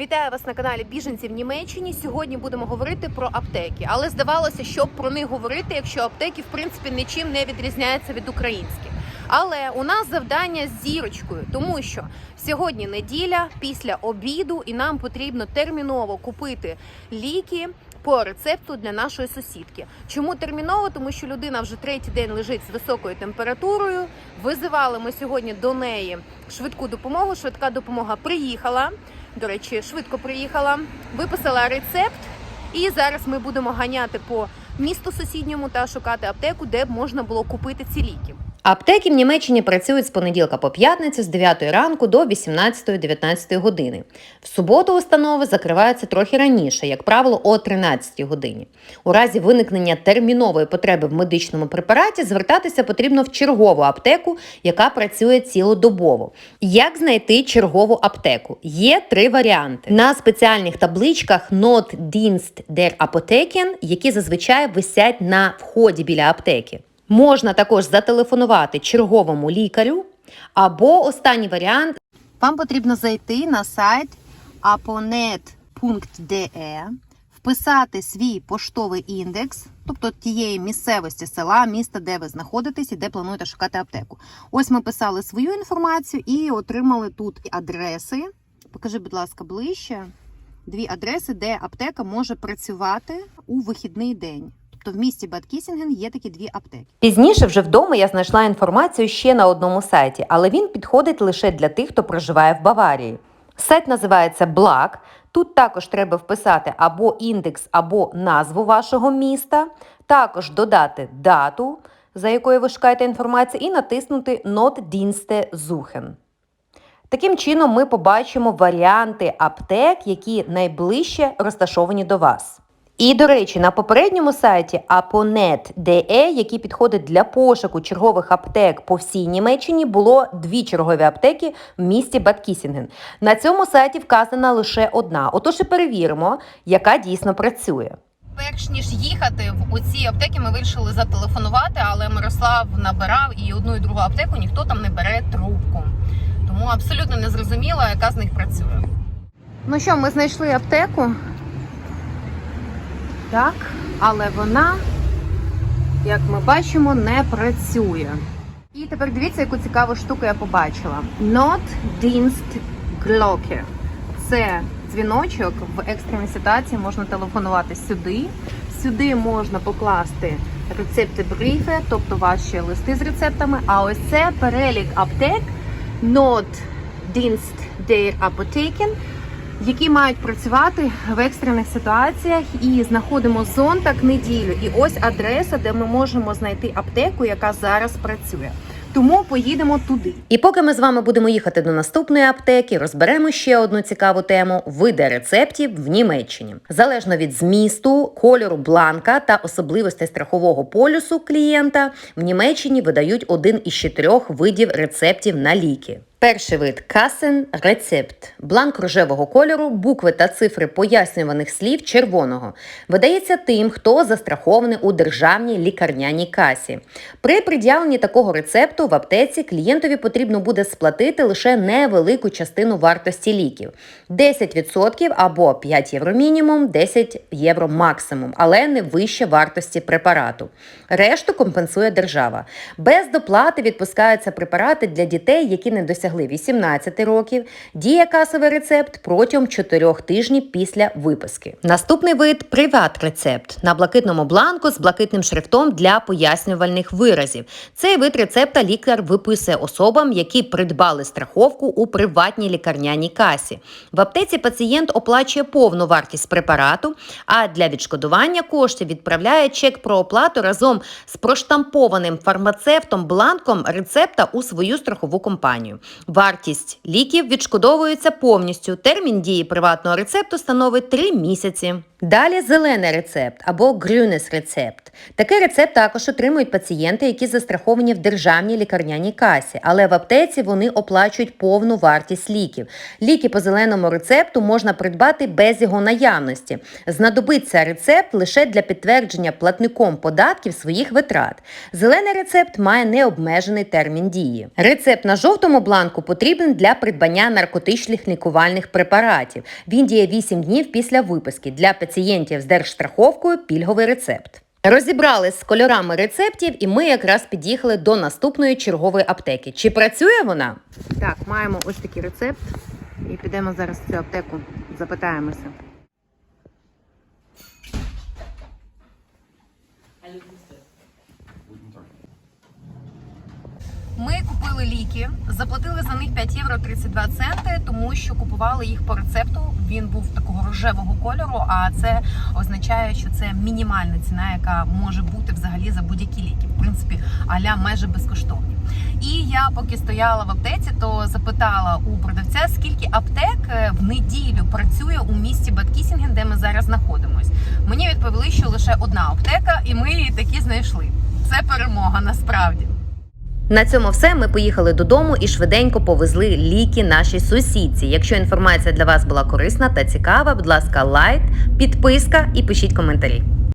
Вітаю вас на каналі Біженці в Німеччині. Сьогодні будемо говорити про аптеки. Але здавалося, щоб про них говорити, якщо аптеки в принципі нічим не відрізняються від українських. Але у нас завдання з зірочкою, тому що сьогодні неділя після обіду, і нам потрібно терміново купити ліки. По рецепту для нашої сусідки. Чому терміново? Тому що людина вже третій день лежить з високою температурою. Визивали ми сьогодні до неї швидку допомогу. Швидка допомога приїхала. До речі, швидко приїхала, виписала рецепт, і зараз ми будемо ганяти по місту сусідньому та шукати аптеку, де б можна було купити ці ліки. Аптеки в Німеччині працюють з понеділка по п'ятницю з 9 ранку до 18-19 години. В суботу установи закриваються трохи раніше, як правило, о 13 годині. У разі виникнення термінової потреби в медичному препараті звертатися потрібно в чергову аптеку, яка працює цілодобово. Як знайти чергову аптеку? Є три варіанти. На спеціальних табличках Not Dienst der Apotheken, які зазвичай висять на вході біля аптеки. Можна також зателефонувати черговому лікарю, або останній варіант Вам потрібно зайти на сайт aponet.de, вписати свій поштовий індекс, тобто тієї місцевості села, міста, де ви знаходитесь і де плануєте шукати аптеку. Ось ми писали свою інформацію і отримали тут адреси. Покажи, будь ласка, ближче. Дві адреси, де аптека може працювати у вихідний день. Тобто в місті Бад Кісінген є такі дві аптеки. Пізніше вже вдома я знайшла інформацію ще на одному сайті, але він підходить лише для тих, хто проживає в Баварії. Сайт називається Black. Тут також треба вписати або індекс, або назву вашого міста, також додати дату, за якою ви шукаєте інформацію, і натиснути Not Dienste suchen. Таким чином, ми побачимо варіанти аптек, які найближче розташовані до вас. І, до речі, на попередньому сайті aponet.de, який підходить для пошуку чергових аптек по всій Німеччині, було дві чергові аптеки в місті Бадкісінген. На цьому сайті вказана лише одна. Отож і перевіримо, яка дійсно працює. Перш ніж їхати в оці аптеки, ми вирішили зателефонувати, але Мирослав набирав і одну і другу аптеку ніхто там не бере трубку. Тому абсолютно не зрозуміло, яка з них працює. Ну що, ми знайшли аптеку. Так, але вона, як ми бачимо, не працює. І тепер дивіться, яку цікаву штуку я побачила. Not Dienst Glocke. Це дзвіночок в екстреній ситуації можна телефонувати сюди. Сюди можна покласти рецепти бріфи, тобто ваші листи з рецептами. А ось це перелік аптек Not Dienst der Apotheken, які мають працювати в екстрених ситуаціях. І знаходимо зонтак неділю. І ось адреса, де ми можемо знайти аптеку, яка зараз працює. Тому поїдемо туди. І поки ми з вами будемо їхати до наступної аптеки, розберемо ще одну цікаву тему види рецептів в Німеччині. Залежно від змісту, кольору бланка та особливостей страхового полюсу клієнта, в Німеччині видають один із чотирьох видів рецептів на ліки. Перший вид касен рецепт. Бланк рожевого кольору, букви та цифри пояснюваних слів червоного. Видається тим, хто застрахований у державній лікарняній касі. При пред'явленні такого рецепту в аптеці клієнтові потрібно буде сплатити лише невелику частину вартості ліків 10% або 5 євро мінімум, 10 євро максимум, але не вище вартості препарату. Решту компенсує держава. Без доплати відпускаються препарати для дітей, які не досягли 18 років. Діє касовий рецепт протягом 4 тижнів після виписки. Наступний вид приват-рецепт на блакитному бланку з блакитним шрифтом для пояснювальних виразів. Цей вид рецепта лікар виписує особам, які придбали страховку у приватній лікарняній касі. В аптеці пацієнт оплачує повну вартість препарату, а для відшкодування коштів відправляє чек про оплату разом з проштампованим фармацевтом бланком рецепта у свою страхову компанію. Вартість ліків відшкодовується повністю. Термін дії приватного рецепту становить 3 місяці. Далі зелений рецепт або грюнес рецепт. Такий рецепт також отримують пацієнти, які застраховані в державній лікарняній касі, але в аптеці вони оплачують повну вартість ліків. Ліки по зеленому рецепту можна придбати без його наявності. Знадобиться рецепт лише для підтвердження платником податків своїх витрат. Зелений рецепт має необмежений термін дії. Рецепт на жовтому бланку потрібен для придбання наркотичних лікувальних препаратів. Він діє 8 днів після виписки. Для пацієнтів з держстраховкою пільговий рецепт. Розібрали з кольорами рецептів, і ми якраз під'їхали до наступної чергової аптеки. Чи працює вона? Так, маємо ось такий рецепт. І підемо зараз в цю аптеку, запитаємося. Ми купили ліки, заплатили за них 5 євро 32 центи, тому що купували їх по рецепту. Він був такого рожевого кольору, а це означає, що це мінімальна ціна, яка може бути взагалі за будь-які ліки. В принципі, аля майже безкоштовні. І я поки стояла в аптеці, то запитала у продавця, скільки аптек е, в неділю працює у місті Баткісінген, де ми зараз знаходимось. Мені відповіли, що лише одна аптека, і ми її таки знайшли. Це перемога насправді. На цьому все. Ми поїхали додому і швиденько повезли ліки нашій сусідці. Якщо інформація для вас була корисна та цікава, будь ласка, лайк, підписка і пишіть коментарі.